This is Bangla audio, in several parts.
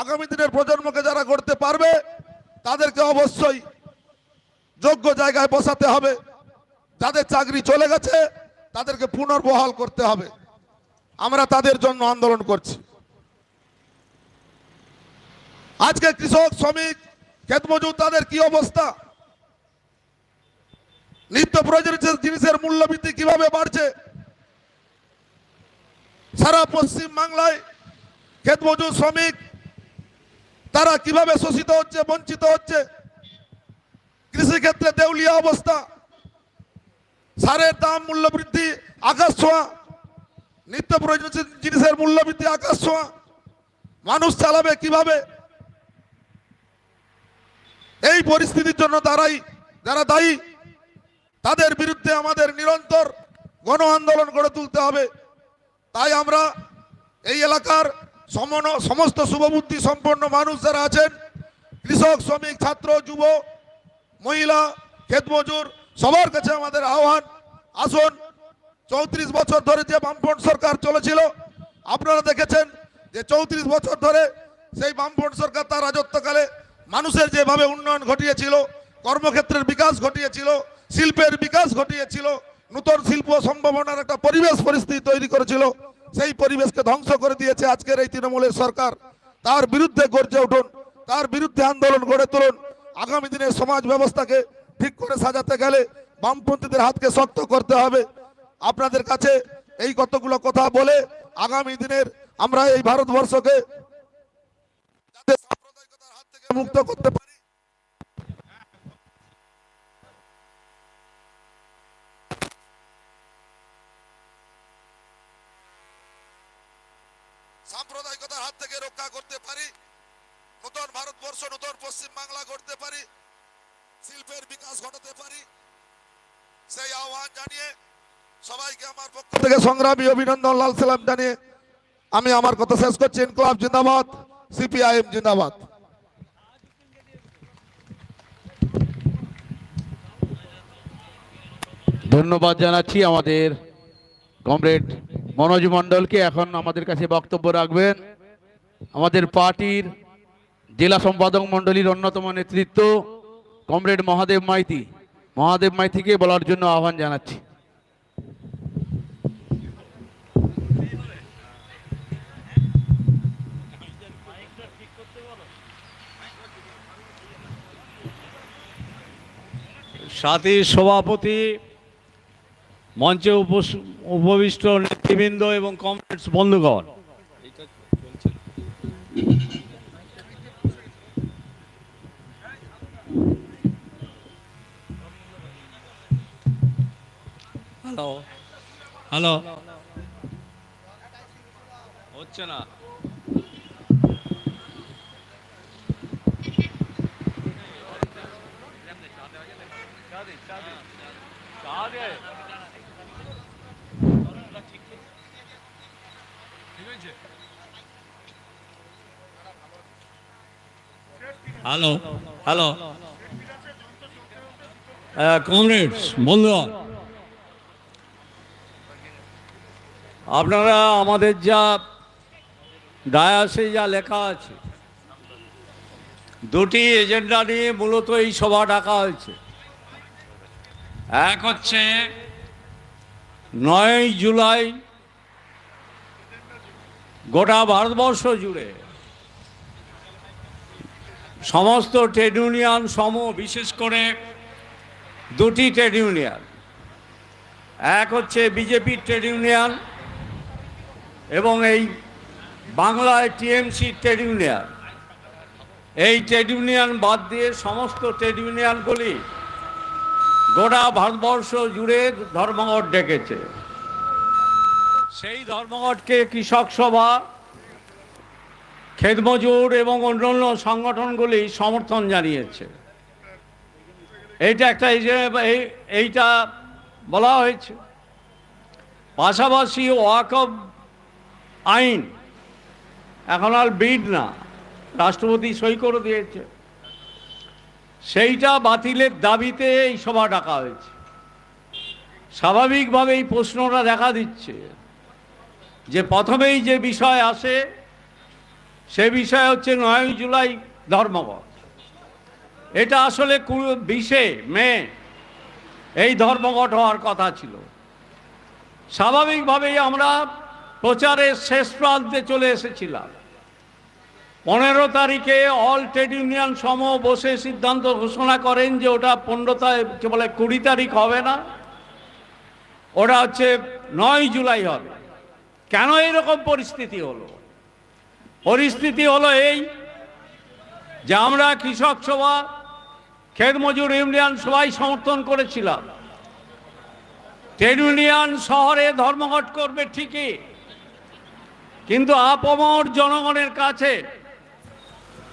আগামী দিনের প্রজন্মকে যারা গড়তে পারবে, তাদেরকে অবশ্যই যোগ্য জায়গায় বসাতে হবে। যাদের চাকরি চলে গেছে, তাদেরকে পুনর্বহাল করতে হবে। আমরা তাদের জন্য আন্দোলন করছি। আজকে কৃষক, শ্রমিক, ক্ষেতমজুর, তাদের কি অবস্থা? নিত্য প্রয়োজনীয় জিনিসের মূল্য বৃদ্ধি কীভাবে বাড়ছে? সারা পশ্চিম বাংলায় ক্ষেতমজুর, শ্রমিক তারা কীভাবে শোষিত হচ্ছে, বঞ্চিত হচ্ছে? কৃষিক্ষেত্রে দেউলিয়া অবস্থা। সারের দাম মূল্য বৃদ্ধি আকাশ ছোঁয়া। নিত্য প্রয়োজনীয় জিনিসের মূল্য বৃদ্ধি আকাশ ছোঁয়া। মানুষ চালাবে কীভাবে? এই পরিস্থিতির জন্য তারাই, যারা দায়ী, তাদের বিরুদ্ধে আমাদের নিরন্তর গণ আন্দোলন গড়ে তুলতে হবে। তাই আমরা এই এলাকার সমন- সমস্ত শুভবুদ্ধি সম্পন্ন মানুষ যারা আছেন, কৃষক, শ্রমিক, ছাত্র, যুব, মহিলা ক্ষেতমজুর সবার কাছে আমাদের আহ্বান, আসুন। চৌত্রিশ বছর ধরে যে বামফ্রন্ট সরকার চলেছিল, আপনারা দেখেছেন যে চৌত্রিশ বছর ধরে সেই বামফ্রন্ট সরকার তার রাজত্বকালে মানুষের যেভাবে উন্নয়ন ঘটিয়েছিল, কর্মক্ষেত্রের বিকাশ ঘটিয়েছিল, শিল্পের বিকাশ ঘটিয়েছিল, নূতন শিল্প সম্ভাবনার একটা পরিবেশ পরিস্থিতি তৈরি করেছিল সেই পরিবেশকে ধ্বংস করে দিয়েছে আজকের এই তৃণমূলের সরকার। তার বিরুদ্ধে গর্জে উঠুন, তার বিরুদ্ধে আন্দোলন গড়ে তুলুন। আগামী দিনে সমাজ ব্যবস্থাকে ঠিক করে সাজাতে গেলে বামপন্থীদের হাতকে শক্ত করতে হবে। আপনাদের কাছে এই কতগুলো কথা বলে আগামী দিনের আমরা এই ভারতবর্ষকে মুক্ত করতে পারি সাম্প্রদায়িকতার হাত থেকে রক্ষা করতে পারি নতুন ভারতবর্ষ নতুন পশ্চিম বাংলা করতে পারি, শিল্পের বিকাশ ঘটাতে পারি। সেই আহ্বান জানিয়ে সবাইকে আমার পক্ষ থেকে সংগ্রামী অভিনন্দন, লাল সালাম জানিয়ে আমি আমার কথা শেষ করছি। ইনকলাব জিন্দাবাদ, সিপিআইএম জিন্দাবাদ। ধন্যবাদ জানাচ্ছি আমাদের কমরেড মনোজ মণ্ডলকে। এখন আমাদের কাছে বক্তব্য রাখবেন। আমাদের পার্টির জেলা সম্পাদক মণ্ডলীর অন্যতম নেতৃত্ব কমরেড মহাদেব মাইতি। মহাদেব মাইতিকে বলার জন্য আহ্বান জানাচ্ছি। সাথী সভাপতি, মঞ্চে উপবিষ্ট নেতৃবৃন্দ এবং কমরেডস বন্ধুগণ হ্যালো হ্যালো হচ্ছে না হ্যালো হ্যালো কমরেডস বন্ধুগণ আপনারা আমাদের যা ডায়াসে যা লেখা আছে, দুটি এজেন্ডা নিয়ে মূলত এই সভা ডাকা হয়েছে। এক হচ্ছে নয় জুলাই গোটা ভারতবর্ষ জুড়ে সমস্ত ট্রেড ইউনিয়ন সম, বিশেষ করে দুটি ট্রেড ইউনিয়ন। এক হচ্ছে বিজেপির ট্রেড ইউনিয়ন এবং এই বাংলায় টিএমসি ট্রেড ইউনিয়ন। এই ট্রেড ইউনিয়ন বাদ দিয়ে সমস্ত ট্রেড ইউনিয়নগুলি গোটা ভারতবর্ষ জুড়ে ধর্মঘট ডেকেছে। সেই ধর্মঘটকে কৃষক সভা খেতমজুর এবং অন্যান্য সংগঠনগুলি সমর্থন জানিয়েছে। এইটা একটা এই এই- এইটা বলা হয়েছে। পাশাপাশি ওয়াকব আইন। এখন আর বিড না। রাষ্ট্রপতি সই করে দিয়েছে। সেইটা বাতিলের দাবিতে এই সভা ডাকা হয়েছে। স্বাভাবিকভাবে এই প্রশ্নটা দেখা দিচ্ছে যে প্রথমেই যে বিষয় আসে, সে বিষয় হচ্ছে নয় জুলাই ধর্মঘট। এটা আসলে বিশে মে এই ধর্মঘট হওয়ার কথা ছিল। স্বাভাবিকভাবেই আমরা প্রচারের শেষ প্রান্তে চলে এসেছিলাম। পনেরো তারিখে অল ট্রেড ইউনিয়ন সম বসে সিদ্ধান্ত ঘোষণা করেন যে ওটা পনেরো তারিখ বলে, কুড়ি তারিখ হবে না। ওটা হচ্ছে নয় জুলাই হবে। কেন এরকম পরিস্থিতি হলো? পরিস্থিতি হলো এই যে আমরা কৃষক সভা, খেত মজুর ইউনিয়ন সবাই সমর্থন করেছিলাম। ট্রেড ইউনিয়ন শহরে ধর্মঘট করবে ঠিকই কিন্তু আপামর জনগণের কাছে,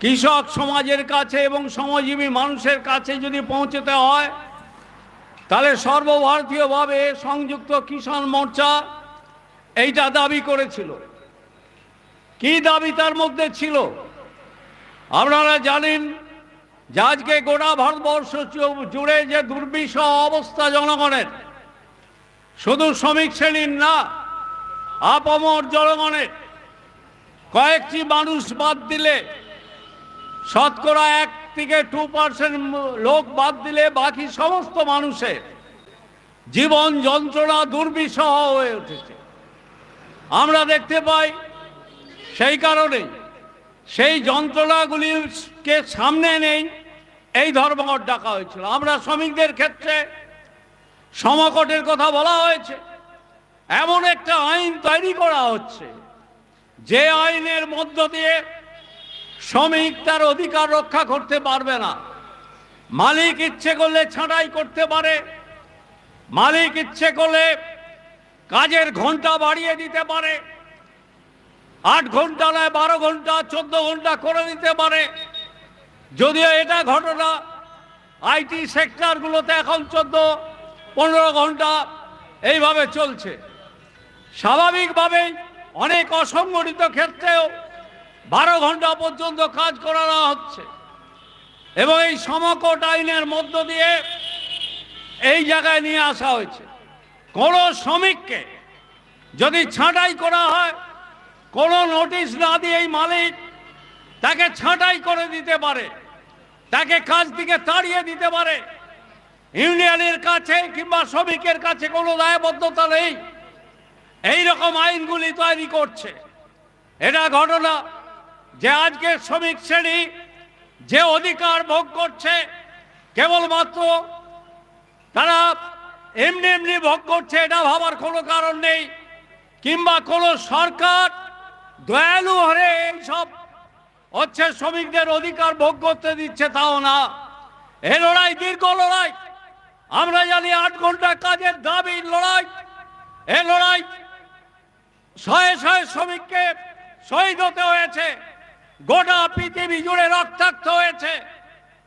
কৃষক সমাজের কাছে এবং শ্রমজীবী মানুষের কাছে যদি পৌঁছতে হয়, তাহলে সর্বভারতীয়ভাবে সংযুক্ত কিষাণ মোর্চা এইটা দাবি করেছিল। কি দাবি তার মধ্যে ছিল? আপনারা জানেন যে আজকে গোটা ভারতবর্ষ জুড়ে যে দুর্বিষহ অবস্থা জনগণের, শুধু শ্রমিক শ্রেণির না আপামর জনগণের কয়েকটি মানুষ বাদ দিলে শতকরা এক থেকে টু পার্সেন্ট লোক বাদ দিলে বাকি সমস্ত মানুষের জীবন যন্ত্রণা দুর্বিষহ হয়ে উঠেছে। আমরা দেখতে পাই সেই কারণে সেই যন্ত্রণাগুলিকে সামনে নেই, এই ধর্মঘট ডাকা হয়েছিল। আমরা শ্রমিকদের ক্ষেত্রে সমকটের কথা বলা হয়েছে। এমন একটা আইন তৈরি করা হচ্ছে, যে আইনের মধ্য দিয়ে শ্রমিক তার অধিকার রক্ষা করতে পারবে না। মালিক ইচ্ছে করলে ছাঁটাই করতে পারে, মালিক ইচ্ছে করলে কাজের ঘণ্টা বাড়িয়ে দিতে পারে, আট ঘণ্টা নয়, বারো ঘণ্টা চোদ্দ ঘণ্টা করে দিতে পারে। যদিও এটা ঘটনা আইটি সেক্টরগুলোতে এখন চোদ্দ, পনেরো ঘণ্টা এইভাবে চলছে। স্বাভাবিকভাবেই অনেক অসংগঠিত ক্ষেত্রেও বারো ঘণ্টা পর্যন্ত কাজ করানো হচ্ছে। এবং এই সমকট আইনের মধ্য দিয়ে এই জায়গায় নিয়ে আসা হয়েছে। কোনো শ্রমিককে যদি ছাঁটাই করা হয়, কোনো নোটিশ না দিয়েই মালিক তাকে ছাঁটাই করে দিতে পারে, তাকে কাজ থেকে তাড়িয়ে দিতে পারে। ইউনিয়নের কাছে কিংবা শ্রমিকের কাছে কোনো দায়বদ্ধতা নেই। এই রকম আইনগুলি তৈরি করছে। এটা ঘটনা যে আজকে শ্রমিক শ্রেণি যে অধিকার ভোগ করছে, কেবলমাত্র তারা এমনি এমনি ভোগ করছে, এটা ভাবার কোনো কারণ নেই। কিংবা কোনো সরকার দয়ালু হয়ে এইসব হচ্ছে শ্রমিকদের অধিকার ভোগ করতে দিচ্ছে, তাও না। এ লড়াই দীর্ঘ লড়াই। আমরা জানি আট ঘণ্টা কাজের দাবি লড়াই। এ লড়াই শয়ে শয়ে শ্রমিককে শহীদ হতে হয়েছে। গোটা পৃথিবী জুড়ে রক্তাক্ত হয়েছে।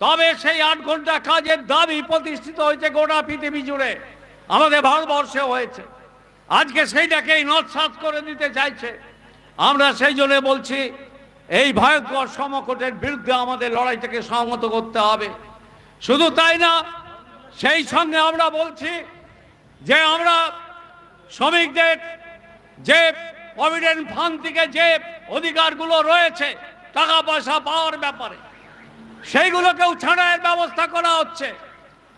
তবে সেই আট ঘণ্টা কাজের দাবি প্রতিষ্ঠিত হয়েছে গোটা পৃথিবী জুড়ে। আমাদের ভারতবর্ষে হয়েছে। আজকে সেইটাকেই নৎসাত করে দিতে চাইছে। আমরা সেই জন্য বলছি, এই ভয়ঙ্কর সমকটের বিরুদ্ধে আমাদের লড়াইটাকে সংহত করতে হবে। শুধু তাই না, সেই সঙ্গে আমরা বলছি যে আমরা শ্রমিকদের যে প্রভিডেন্ট ফান্ড থেকে যে অধিকারগুলো রয়েছে টাকা পয়সা পাওয়ার ব্যাপারে। সেইগুলোকেও ছাড়াইয়ের ব্যবস্থা করা হচ্ছে।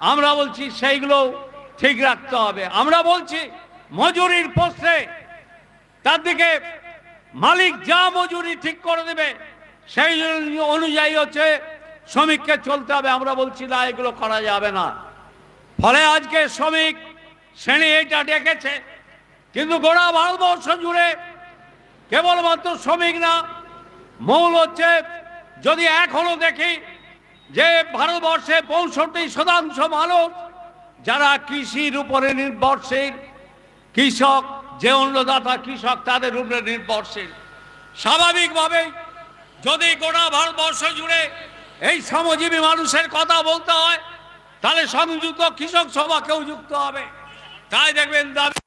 আমরা বলছি সেইগুলো ঠিক রাখতে হবে। আমরা বলছি মজুরির পোস্টে তার দিকে মালিক যা মজুরি ঠিক করে দেবে, সেই অনুযায়ী হচ্ছে শ্রমিককে চলতে হবে। আমরা বলছি, না, এগুলো করা যাবে না। ফলে আজকে শ্রমিক শ্রেণি এটা ডেকেছে কিন্তু গোড়া ভারতবর্ষ জুড়ে কেবলমাত্র শ্রমিক না, মূল হচ্ছে যদি এখনও দেখি যে ভারতবর্ষে পঁয়ষট্টি শতাংশ মানুষ যারা কৃষির উপরে নির্ভরশীল, কৃষক, যে অন্নদাতা কৃষক তাদের উপরে নির্ভরশীল। স্বাভাবিকভাবেই যদি গোটা ভারতবর্ষ জুড়ে এই শ্রমজীবী মানুষের কথা বলতে হয়, তাহলে সংযুক্ত কৃষক সভাকেও যুক্ত হবে। তাই দেখবেন দাবি